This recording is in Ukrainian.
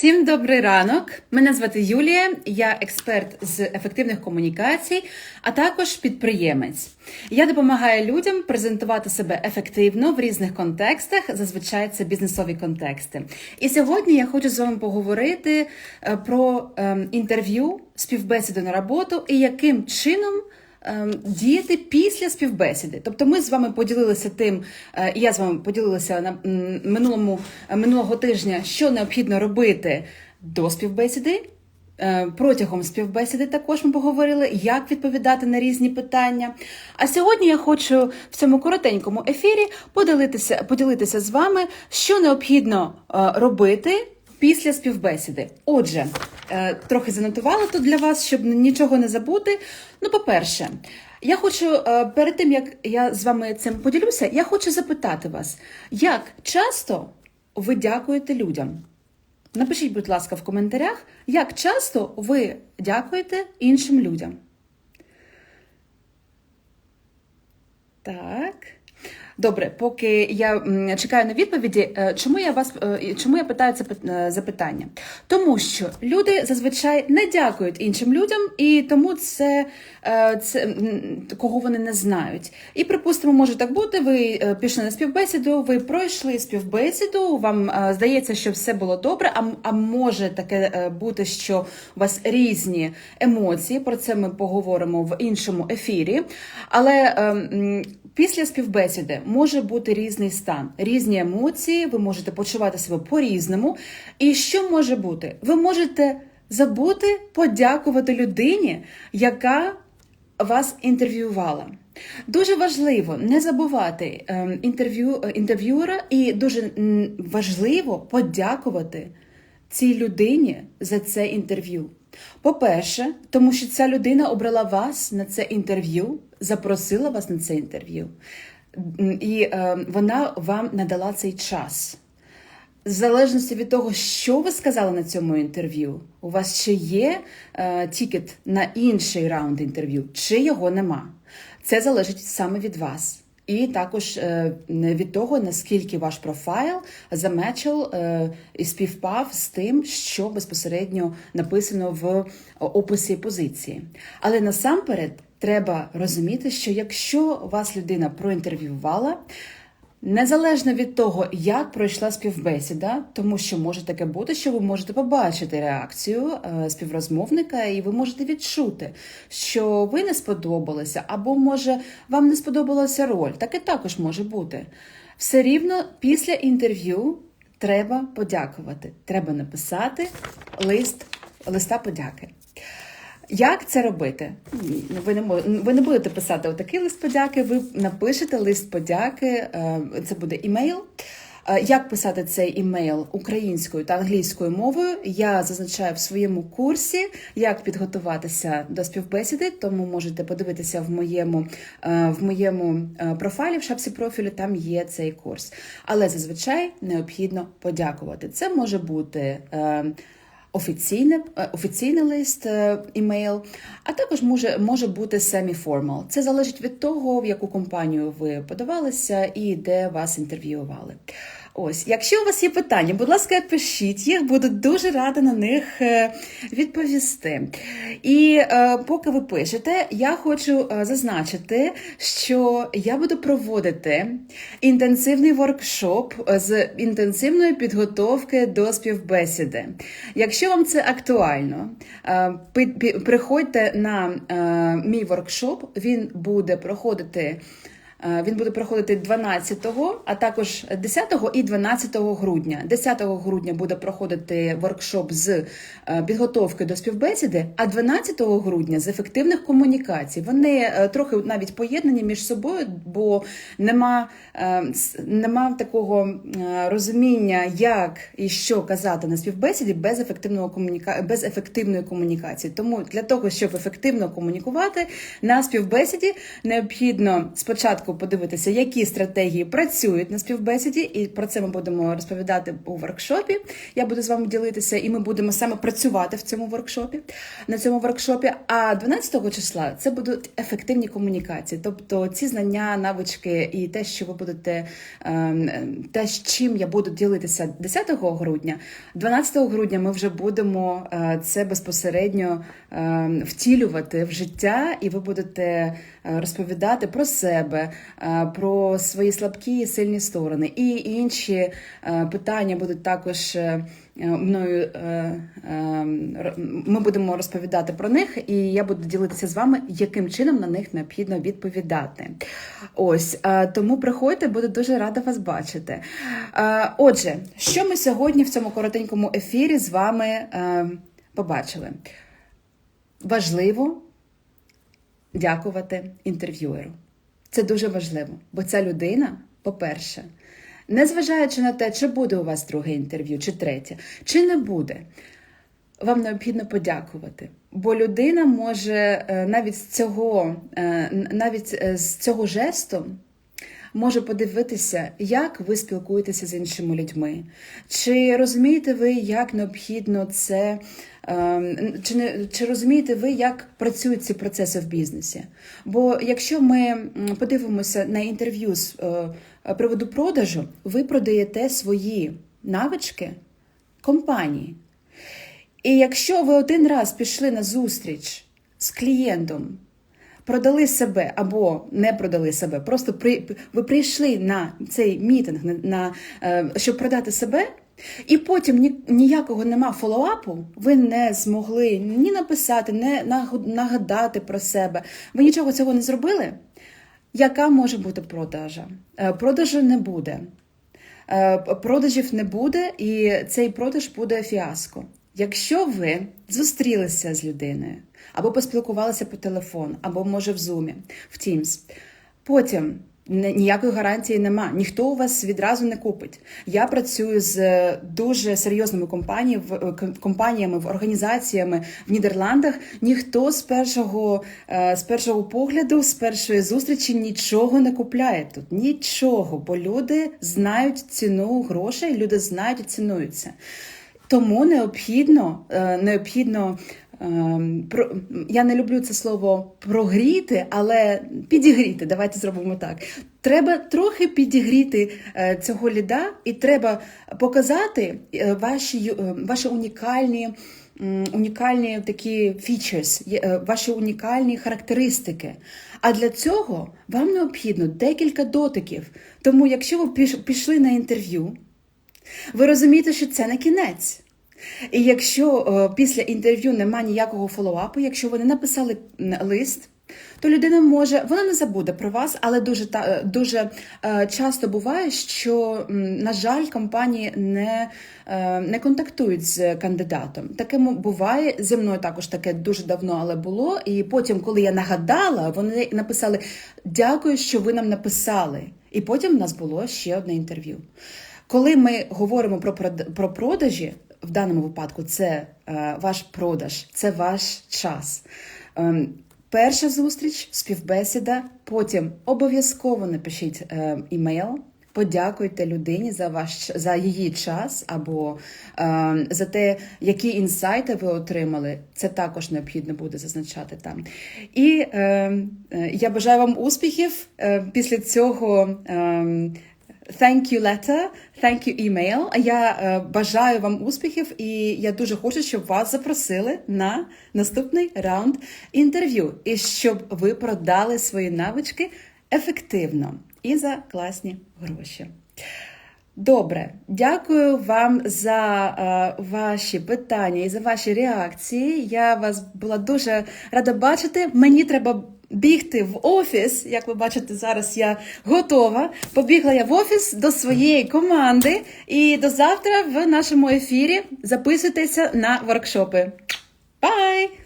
Всім добрий ранок. Мене звати Юлія, я експерт з ефективних комунікацій, а також підприємець. Я допомагаю людям презентувати себе ефективно в різних контекстах. Зазвичай це бізнесові контексти. І сьогодні я хочу з вами поговорити е, про ем, інтерв'ю, співбесіду на роботу і яким чином. Ем, Діяти після співбесіди, тобто ми з вами поділилися тим, е, і я з вами поділилася на минулому е, минулого тижня, що необхідно робити до співбесіди. Е, Протягом співбесіди також ми поговорили, як відповідати на різні питання. А сьогодні я хочу в цьому коротенькому ефірі поділитися, поділитися з вами, що необхідно робити після співбесіди. Отже, е, трохи занотувала тут для вас, щоб нічого не забути. Ну, по-перше, я хочу е, перед тим як я з вами цим поділюся, я хочу запитати вас, як часто ви дякуєте людям? Напишіть, будь ласка, в коментарях, як часто ви дякуєте іншим людям. Так. Добре, поки я чекаю на відповіді, е, чому я вас е, чому я питаю це е, запитання? Тому що люди зазвичай не дякують іншим людям, і тому це, це кого вони не знають. І припустимо, може так бути. Ви пішли на співбесіду, ви пройшли співбесіду. Вам здається, що все було добре. А, а може таке бути, що у вас різні емоції. Про це ми поговоримо в іншому ефірі. Але е, Після співбесіди може бути різний стан, різні емоції, ви можете почувати себе по-різному. І що може бути? Ви можете забути подякувати людині, яка вас інтерв'ювала. Дуже важливо не забувати ем, інтерв'ю інтерв'юера, і дуже важливо подякувати цій людині за це інтерв'ю. По-перше, тому що ця людина обрала вас на це інтерв'ю, запросила вас на це інтерв'ю, і е, вона вам надала цей час. В залежності від того, що ви сказали на цьому інтерв'ю, у вас ще є е, тікет на інший раунд інтерв'ю, чи його нема. Це залежить саме від вас. І також е, від того, наскільки ваш профайл замечив е, і співпав з тим, що безпосередньо написано в описі позиції. Але насамперед треба розуміти, що якщо вас людина проінтерв'ювала, Незалежно від того, як пройшла співбесіда, тому що може таке бути, що ви можете побачити реакцію е, співрозмовника, і ви можете відчути, що ви не сподобалися, або може вам не сподобалася роль. Таке також може бути. Все рівно після інтерв'ю треба подякувати. Треба написати лист, листа подяки. Як це робити? Ну, Ви не мо- ви не будете писати отакий лист подяки, ви напишете лист подяки, е, це буде імейл. Е, Як писати цей імейл українською та англійською мовою, я зазначаю в своєму курсі, як підготуватися до співбесіди, тому можете подивитися в моєму, е, в моєму профайлі, в шапці профілю, там є цей курс. Але зазвичай необхідно подякувати. Це може бути. Офіційне, е, офіційний лист, е, імейл, а також може, може бути semi-formal. Це залежить від того, в яку компанію ви подавалися і де вас інтерв'ювали. Ось, якщо у вас є питання, будь ласка, пишіть їх, буду дуже рада на них е, відповісти. І е, поки ви пишете, я хочу е, зазначити, що я буду проводити інтенсивний воркшоп з інтенсивної підготовки до співбесіди. Якщо вам це актуально, е, приходьте на е, мій воркшоп, він буде проходити. Е, Він буде проходити 12, а також 10 і 12 грудня. 10 грудня буде проходити воркшоп з е, підготовки до співбесіди, а 12 грудня з ефективних комунікацій. Вони е, трохи навіть поєднані між собою, бо нема, нема такого розуміння, як і що казати на співбесіді без ефективного комуніка... без ефективної комунікації. Тому для того, щоб ефективно комунікувати на співбесіді, необхідно спочатку спочатку подивитися, які стратегії працюють на співбесіді, і про це ми будемо розповідати у воркшопі. Я буду з вами ділитися, і ми будемо саме працювати в цьому воркшопі. На цьому воркшопі. А 12 числа це будуть ефективні комунікації, тобто ці знання, навички і те, що ви будете ем, те, з чим я буду ділитися 10 грудня. 12 грудня ми вже будемо е, це безпосередньо ем, втілювати в життя, і ви будете е, розповідати про себе, про свої слабкі і сильні сторони. І інші е, питання будуть також е, мною. е, е, Ми будемо розповідати про них, і я буду ділитися з вами, яким чином на них необхідно відповідати. Ось е, тому приходьте, буду дуже рада вас бачити. Е, Отже, що ми сьогодні в цьому коротенькому ефірі з вами е, побачили? Важливо дякувати інтерв'юеру. Це дуже важливо, бо ця людина, по-перше, незважаючи на те, чи буде у вас друге інтерв'ю, чи третє, чи не буде, вам необхідно подякувати. Бо людина може е, навіть з цього, е, навіть е, з цього жесту може подивитися, як ви спілкуєтеся з іншими людьми. Чи розумієте ви, як необхідно це, ем, чи, не, чи розумієте ви, як працюють ці процеси в бізнесі? Бо якщо ми подивимося на інтерв'ю з е, приводу продажу, ви продаєте свої навички компанії. І якщо ви один раз пішли на зустріч з клієнтом, продали себе або не продали себе, просто при, ви прийшли на цей мітинг, на, на, е, щоб продати себе, і потім ні, ніякого нема фоллоуапу, ви не змогли ні написати, не нагадати про себе. Ви нічого цього не зробили. Яка може бути продажа? Е, Продажу не буде. Е, Продажів не буде, і цей продаж буде фіаско. Якщо ви зустрілися з людиною, або поспілкувалися по телефону, або може в Zoom, в Teams, потім ніякої гарантії нема. Ніхто у вас відразу не купить. Я працюю з е, дуже серйозними компаніями, е, компаніями, в організаціями в Нідерландах. Ніхто з першого, е, з першого погляду, з першої зустрічі нічого не купляє тут. Нічого, бо люди знають ціну грошей, люди знають і цінуються. Тому необхідно, необхідно. Ем, про- Я не люблю це слово прогріти, але підігріти. Давайте зробимо так. Треба трохи підігріти е, цього ліда, і треба показати е, ваші, е, ваші унікальні, унікальні такі е, ваші унікальні характеристики. А для цього вам необхідно декілька дотиків. Тому, якщо ви пішли на інтерв'ю, ви розумієте, що це не кінець. І якщо е, після інтерв'ю нема ніякого фоллоуапу, якщо ви не написали лист, то людина може, вона не забуде про вас, але дуже е, дуже е, часто буває, що, на жаль, компанії не, не контактують з кандидатом. Таке буває зі мною також таке дуже давно, але було. І потім, коли я нагадала, вони написали Дякую, що ви нам написали. І потім в нас було ще одне інтерв'ю. Коли ми говоримо про про продажі, в даному випадку це е, ваш продаж, це ваш час. Ем, перша зустріч, співбесіда, потім обов'язково напишіть е, імейл. Подякуйте людині за ваш за її час або е, за те, які інсайти ви отримали. Це також необхідно буде зазначати там. І е, е, я бажаю вам успіхів е, після цього. Е, Thank you letter, thank you email. Я е, бажаю вам успіхів, і я дуже хочу, щоб вас запросили на наступний раунд інтерв'ю, і щоб ви продали свої навички ефективно і за класні гроші. Добре, дякую вам за е, ваші питання і за ваші реакції. Я вас була дуже рада бачити. Мені треба бігти в офіс. Як ви бачите, зараз я готова. Побігла я в офіс до своєї команди. І до завтра в нашому ефірі записуйтеся на воркшопи. Бай!